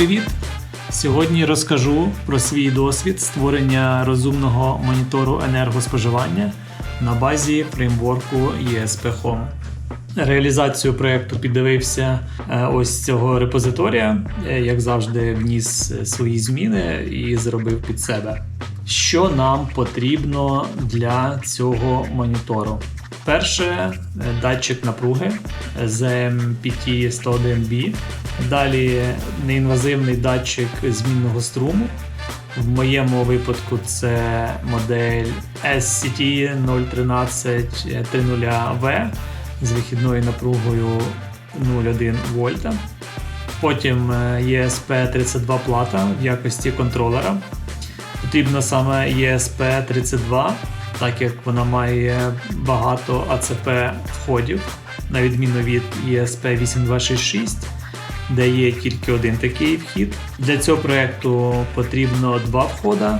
привіт! Сьогодні розкажу про свій досвід створення розумного монітору енергоспоживання на базі фреймворку ESP Home. Реалізацію проєкту піддивився е, ось цього репозиторія, е, як завжди, вніс е, свої зміни і зробив під себе. Що нам потрібно для цього монітору? Перше е, датчик напруги ZMPT 101B. Далі неінвазивний датчик змінного струму. В моєму випадку це модель SCT 01330V з вихідною напругою 0,1 вольта. Потім е, ESP32 плата в якості контролера. Потрібно саме ESP32, так як вона має багато ACP входів, на відміну від ESP8266, де є тільки один такий вхід. Для цього проєкту потрібно два входа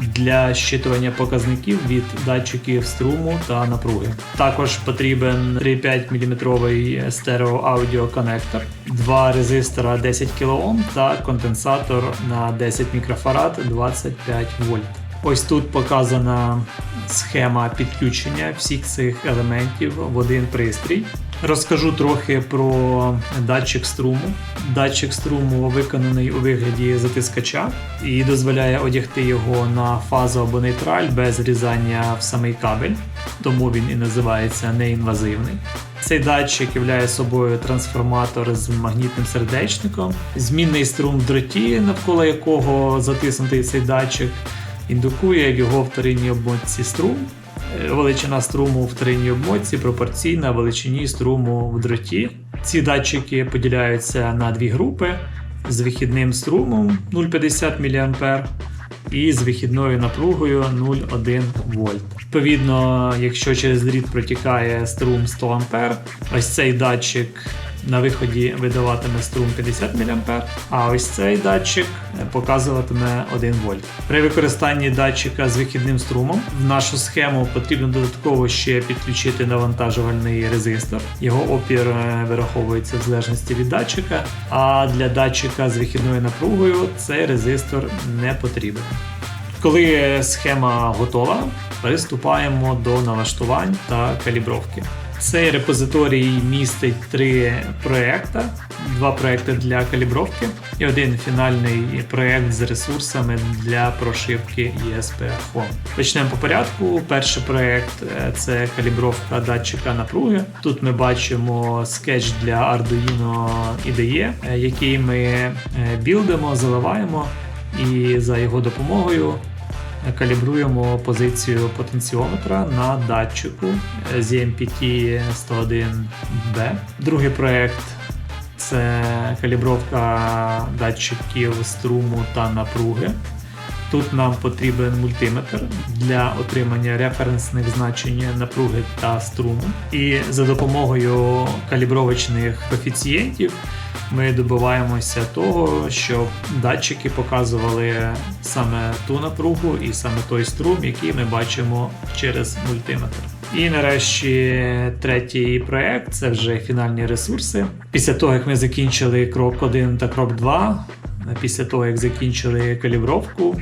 для щитування показників від датчиків струму та напруги. Також потрібен 3,5 мм стереоаудіоконектор, два резистора 10 кОм та конденсатор на 10 мікрофарад 25 вольт. Ось тут показана схема підключення всіх цих елементів в один пристрій. Розкажу трохи про датчик струму. Датчик струму виконаний у вигляді затискача і дозволяє одягти його на фазу або нейтраль без різання в самий кабель, тому він і називається неінвазивний. Цей датчик являє собою трансформатор з магнітним сердечником, змінний струм в дроті, навколо якого затиснутий цей датчик, індукує в його вторинній обмотці струм. Е, Величина струму в вторинній обмотці пропорційна величині струму в дроті. Ці датчики поділяються на дві групи з вихідним струмом 0,50 мА і з вихідною напругою 0,1 вольт. Відповідно, якщо через дріт протікає струм 100 А, ось цей датчик на виході видаватиме струм 50 мА, а ось цей датчик показуватиме 1 вольт. При використанні датчика з вихідним струмом в нашу схему потрібно додатково ще підключити навантажувальний резистор. Його опір е, вираховується в залежності від датчика, а для датчика з вихідною напругою цей резистор не потрібен. Коли схема готова, приступаємо до налаштувань та калібровки. Цей репозиторій містить три проекти, два проекти для калібровки і один фінальний проект з ресурсами для прошивки ESP Home. Почнемо по порядку. Перший проект е, це калібровка датчика напруги. Тут ми бачимо скетч для Arduino IDE, е, який ми е, білдимо, заливаємо, і за його допомогою калібруємо позицію потенціометра на датчику ZMPT 101B. Другий проект це калібровка датчиків струму та напруги. Тут нам потрібен мультиметр для отримання референсних значень напруги та струму. І за допомогою калібровочних коефіцієнтів ми добиваємося того, щоб датчики показували саме ту напругу і саме той струм, який ми бачимо через мультиметр. І нарешті третій проект це вже фінальні ресурси. Після того, як ми закінчили крок 1 та крок 2, після того, як закінчили калібровку,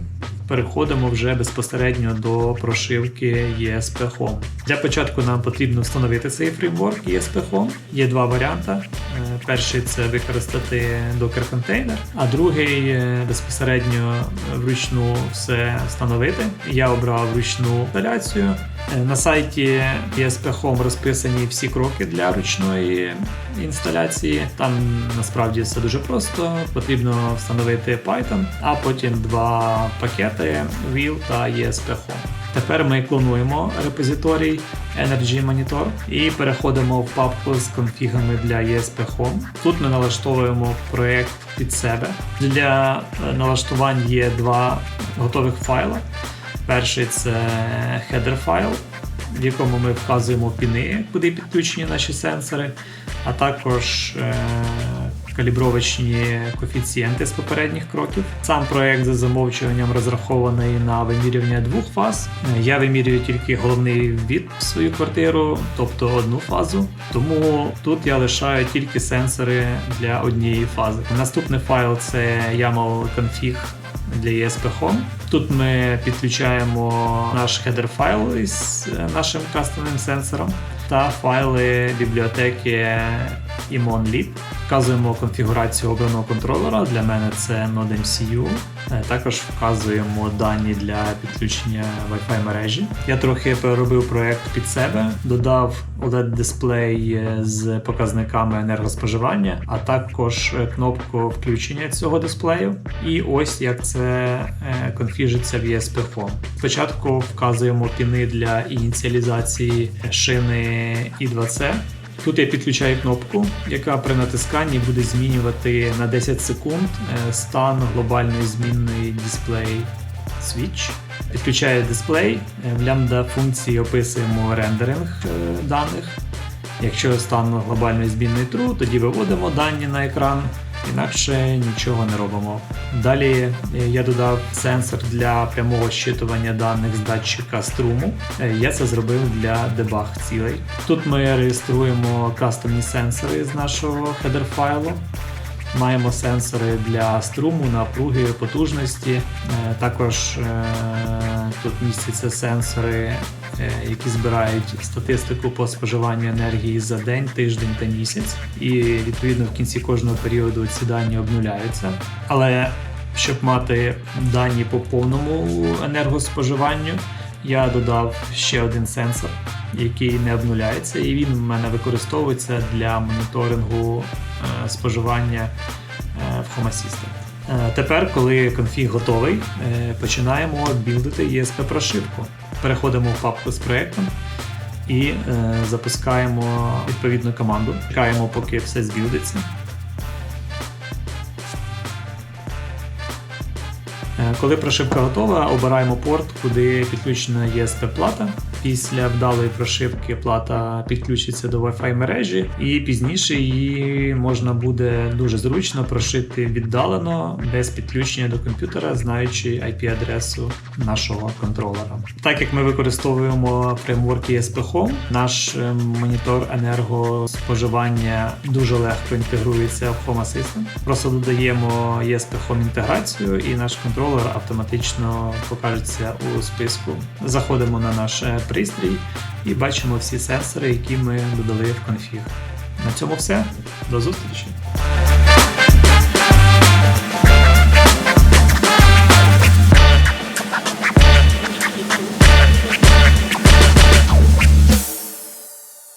переходимо вже безпосередньо до прошивки ESP Home. Для початку нам потрібно встановити цей фреймворк ESP Home. Є два варіанти. Е, Перший це використати Docker контейнер, а другий е, безпосередньо вручну все встановити. Я обрав вручну інсталяцію. Е, На сайті ESP Home розписані всі кроки для ручної інсталяції. Там насправді все дуже просто. Потрібно встановити Python, а потім два пакети Wheel та ESP Home. Тепер ми клонуємо репозиторій Energy Monitor і переходимо в папку з конфігами для ESP Home. Тут ми налаштовуємо проєкт під себе. Для е, налаштувань є два готових файла. Перший це header файл, в якому ми вказуємо піни, куди підключені наші сенсори, а також е, калібровочні коефіцієнти з попередніх кроків. Сам проект за замовчуванням розрахований на вимірювання двох фаз. Е, Я вимірюю тільки головний від в свою квартиру, тобто одну фазу. Тому тут я лишаю тільки сенсори для однієї фази. Наступний файл це YAML config для ESP Home. Тут ми підключаємо наш хедер файл із е, нашим кастомним сенсором та файли бібліотеки ImonLib. Вказуємо конфігурацію обраного контролера. Для мене це NodeMCU. Е, Також вказуємо дані для підключення Wi-Fi мережі. Я трохи переробив проект під себе, додав oled дисплей з показниками енергоспоживання, а також е, кнопку включення цього дисплею. І ось як це е, конфіжиться в ESP Home. Спочатку вказуємо піни для ініціалізації шини I2C. Тут я підключаю кнопку, яка при натисканні буде змінювати на 10 секунд е, стан глобальної змінної дисплей switch. Підключаю дисплей, е, в лямбда функції описуємо рендеринг е, даних. Якщо стан глобальної змінної true, тоді виводимо дані на екран, інакше нічого не робимо. Далі е, я додав сенсор для прямого щитування даних з датчика струму. Е, Я це зробив для дебаг цілей. Тут ми реєструємо кастомні сенсори з нашого хедер файлу. Маємо сенсори для струму, напруги, потужності. Е, Також е, тут містяться сенсори, е, які збирають статистику по споживанню енергії за день, тиждень та місяць. І відповідно в кінці кожного періоду ці дані обнуляються. Але щоб мати дані по повному енергоспоживанню, я додав ще один сенсор, який не обнуляється, і він в мене використовується для моніторингу споживання е, в Home Assistant. Е, Тепер, коли конфіг готовий, е, починаємо білдити ESP прошивку. Переходимо в папку з проектом і е, запускаємо відповідну команду. Чекаємо, поки все збілдиться. Коли прошивка готова, обираємо порт, куди підключена ESP плата. Після вдалої прошивки плата підключиться до Wi-Fi мережі, і пізніше її можна буде дуже зручно прошити віддалено без підключення до комп'ютера, знаючи IP-адресу нашого контролера. Так як ми використовуємо фреймворк ESP Home, наш е, монітор енергоспоживання дуже легко інтегрується в Home Assistant. Просто додаємо ESP Home інтеграцію, і наш контролер автоматично покажеться у списку. Заходимо на наш е, пристрій і бачимо всі сенсори, які ми додали в конфіг. На цьому все. До зустрічі!